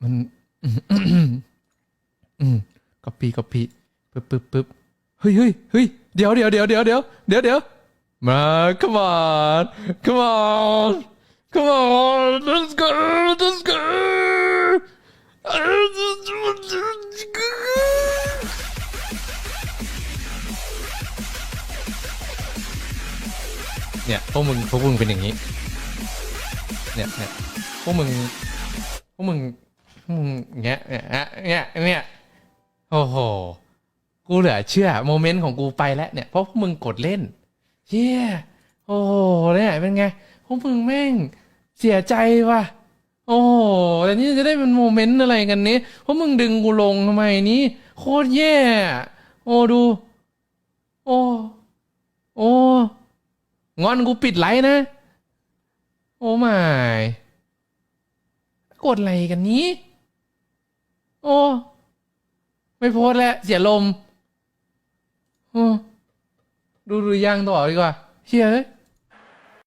มันอืมก๊อปปี้ก๊อปปี้ปึ๊บปึ๊บปึ๊บเฮ้ยเฮ้ยเฮ้ยเดี๋ยวเดี๋ยวเดี๋ยวเดี๋ยวเดี๋ยวเดี๋ยวเดี๋ยวมา come on come on come on let's go let's go เนี่ยพวกมึงพวกมึงเป็นอย่างนี้ เนี่ยเนี่ยพวกมึงพวกมึง เงี้ยเนี่ยเนี่ยโอ้โห กูเหลือเชื่อโมเมนต์ของกูไปแล้วเนี่ยเพราะพวกมึงกดเล่นเฮียโอ้โหเนี่ยเป็นไงพวกมึงแม่งเสียใจว่ะโอ้โหแต่นี่จะได้เป็นโมเมนต์อะไรกันนี้เพราะมึงดึงกูลงทำไมนี้โคตรแย่ โอ้ดู โอ้โอ้งอนกูปิดไลน์นะ โอ้ไม่กดอะไรกันนี้ โอ้ ไม่โพสแล้ว เสียลม โอ้ ดูดูย่างต่อดีกว่าเชียเอ้ย